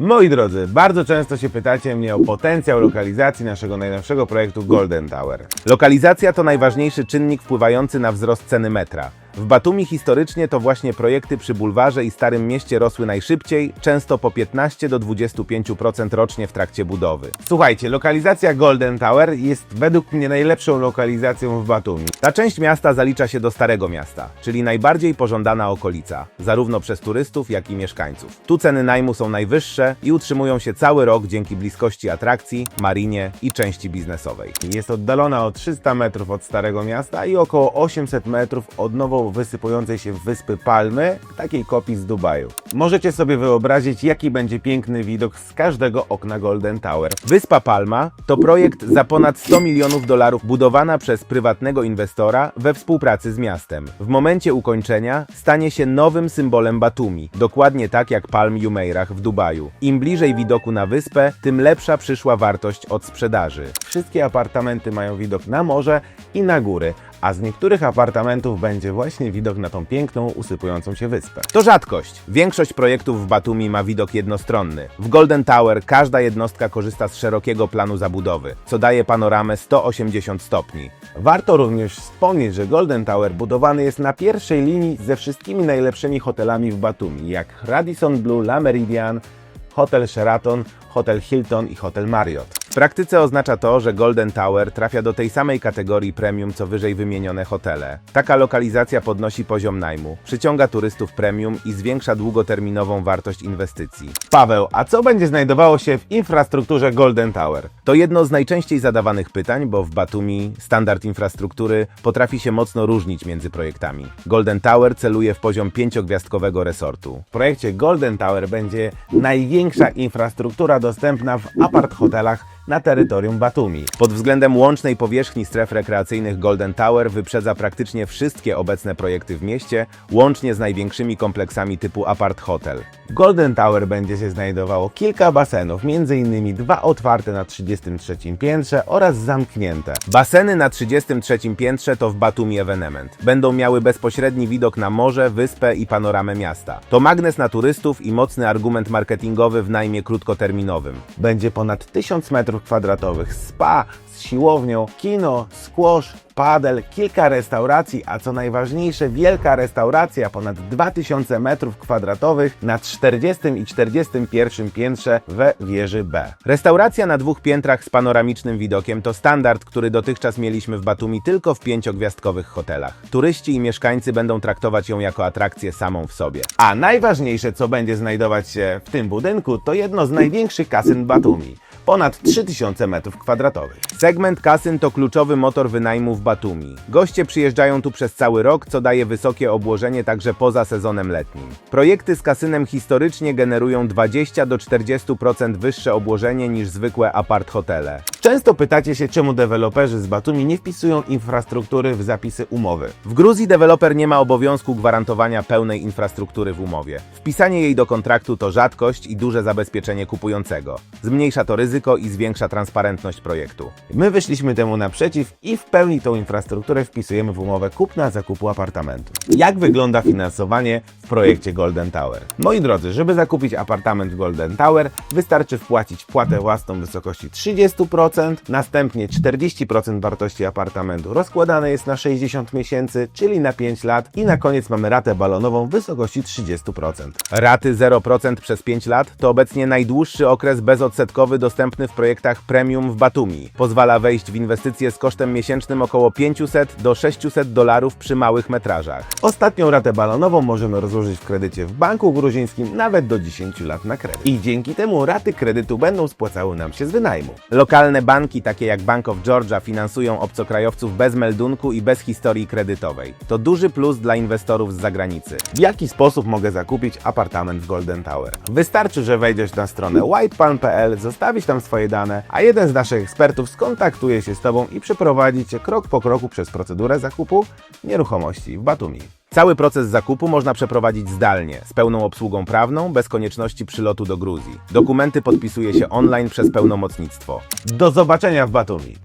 Moi drodzy, bardzo często się pytacie mnie o potencjał lokalizacji naszego najnowszego projektu Golden Tower. Lokalizacja to najważniejszy czynnik wpływający na wzrost ceny metra. W Batumi historycznie to właśnie projekty przy bulwarze i Starym Mieście rosły najszybciej, często po 15 do 25% rocznie w trakcie budowy. Słuchajcie, lokalizacja Golden Tower jest według mnie najlepszą lokalizacją w Batumi. Ta część miasta zalicza się do Starego Miasta, czyli najbardziej pożądana okolica, zarówno przez turystów, jak i mieszkańców. Tu ceny najmu są najwyższe i utrzymują się cały rok dzięki bliskości atrakcji, marinie i części biznesowej. Jest oddalona o 300 metrów od Starego Miasta i około 800 metrów od nowo wysypującej się wyspy Palmy, takiej kopii z Dubaju. Możecie sobie wyobrazić, jaki będzie piękny widok z każdego okna Golden Tower. Wyspa Palma to projekt za ponad 100 milionów dolarów budowana przez prywatnego inwestora we współpracy z miastem. W momencie ukończenia stanie się nowym symbolem Batumi, dokładnie tak jak Palm Jumeirah w Dubaju. Im bliżej widoku na wyspę, tym lepsza przyszła wartość od sprzedaży. Wszystkie apartamenty mają widok na morze i na góry, a z niektórych apartamentów będzie właśnie widok na tą piękną, usypującą się wyspę. To rzadkość. Większość projektów w Batumi ma widok jednostronny. W Golden Tower każda jednostka korzysta z szerokiego planu zabudowy, co daje panoramę 180 stopni. Warto również wspomnieć, że Golden Tower budowany jest na pierwszej linii ze wszystkimi najlepszymi hotelami w Batumi, jak Radisson Blu, La Meridian, Hotel Sheraton, Hotel Hilton i Hotel Marriott. W praktyce oznacza to, że Golden Tower trafia do tej samej kategorii premium co wyżej wymienione hotele. Taka lokalizacja podnosi poziom najmu, przyciąga turystów premium i zwiększa długoterminową wartość inwestycji. Paweł, a co będzie znajdowało się w infrastrukturze Golden Tower? To jedno z najczęściej zadawanych pytań, bo w Batumi standard infrastruktury potrafi się mocno różnić między projektami. Golden Tower celuje w poziom pięciogwiazdkowego resortu. W projekcie Golden Tower będzie największa infrastruktura dostępna w apart hotelach na terytorium Batumi. Pod względem łącznej powierzchni stref rekreacyjnych Golden Tower wyprzedza praktycznie wszystkie obecne projekty w mieście, łącznie z największymi kompleksami typu apart hotel. Golden Tower będzie się znajdowało kilka basenów, m.in. dwa otwarte na 33 piętrze oraz zamknięte. Baseny na 33 piętrze to w Batumi Evenement. Będą miały bezpośredni widok na morze, wyspę i panoramę miasta. To magnes na turystów i mocny argument marketingowy w najmie krótkoterminowym. Będzie ponad 1000 metrów kwadratowych, spa siłownią, kino, squash, padel, kilka restauracji, a co najważniejsze, wielka restauracja ponad 2000 metrów kwadratowych na 40 i 41 piętrze we wieży B. Restauracja na dwóch piętrach z panoramicznym widokiem to standard, który dotychczas mieliśmy w Batumi tylko w pięciogwiazdkowych hotelach. Turyści i mieszkańcy będą traktować ją jako atrakcję samą w sobie. A najważniejsze, co będzie znajdować się w tym budynku, to jedno z największych kasyn Batumi ponad 3000 m2. Segment kasyn to kluczowy motor wynajmu w Batumi. Goście przyjeżdżają tu przez cały rok, co daje wysokie obłożenie także poza sezonem letnim. Projekty z kasynem historycznie generują 20 do 40% wyższe obłożenie niż zwykłe apart hotele. Często pytacie się, czemu deweloperzy z Batumi nie wpisują infrastruktury w zapisy umowy. W Gruzji deweloper nie ma obowiązku gwarantowania pełnej infrastruktury w umowie. Wpisanie jej do kontraktu to rzadkość i duże zabezpieczenie kupującego. Zmniejsza to ryzyko i zwiększa transparentność projektu. My wyszliśmy temu naprzeciw i w pełni tą infrastrukturę wpisujemy w umowę kupna-zakupu apartamentu. Jak wygląda finansowanie w projekcie Golden Tower? Moi drodzy, żeby zakupić apartament w Golden Tower, wystarczy wpłacić wpłatę własną w wysokości 30%, następnie 40% wartości apartamentu rozkładane jest na 60 miesięcy, czyli na 5 lat i na koniec mamy ratę balonową w wysokości 30%. Raty 0% przez 5 lat to obecnie najdłuższy okres bezodsetkowy dostępny w projektach premium w Batumi. Pozwala wejść w inwestycje z kosztem miesięcznym około 500 do 600 dolarów przy małych metrażach. Ostatnią ratę balonową możemy rozłożyć w kredycie w banku gruzińskim nawet do 10 lat na kredyt. I dzięki temu raty kredytu będą spłacały nam się z wynajmu. Lokalne banki takie jak Bank of Georgia finansują obcokrajowców bez meldunku i bez historii kredytowej. To duży plus dla inwestorów z zagranicy. W jaki sposób mogę zakupić apartament w Golden Tower? Wystarczy, że wejdziesz na stronę whitepalm.pl, zostawić tam swoje dane, a jeden z naszych ekspertów skontaktuje się z Tobą i przeprowadzi Cię krok po kroku przez procedurę zakupu nieruchomości w Batumi. Cały proces zakupu można przeprowadzić zdalnie, z pełną obsługą prawną, bez konieczności przylotu do Gruzji. Dokumenty podpisuje się online przez pełnomocnictwo. Do zobaczenia w Batumi!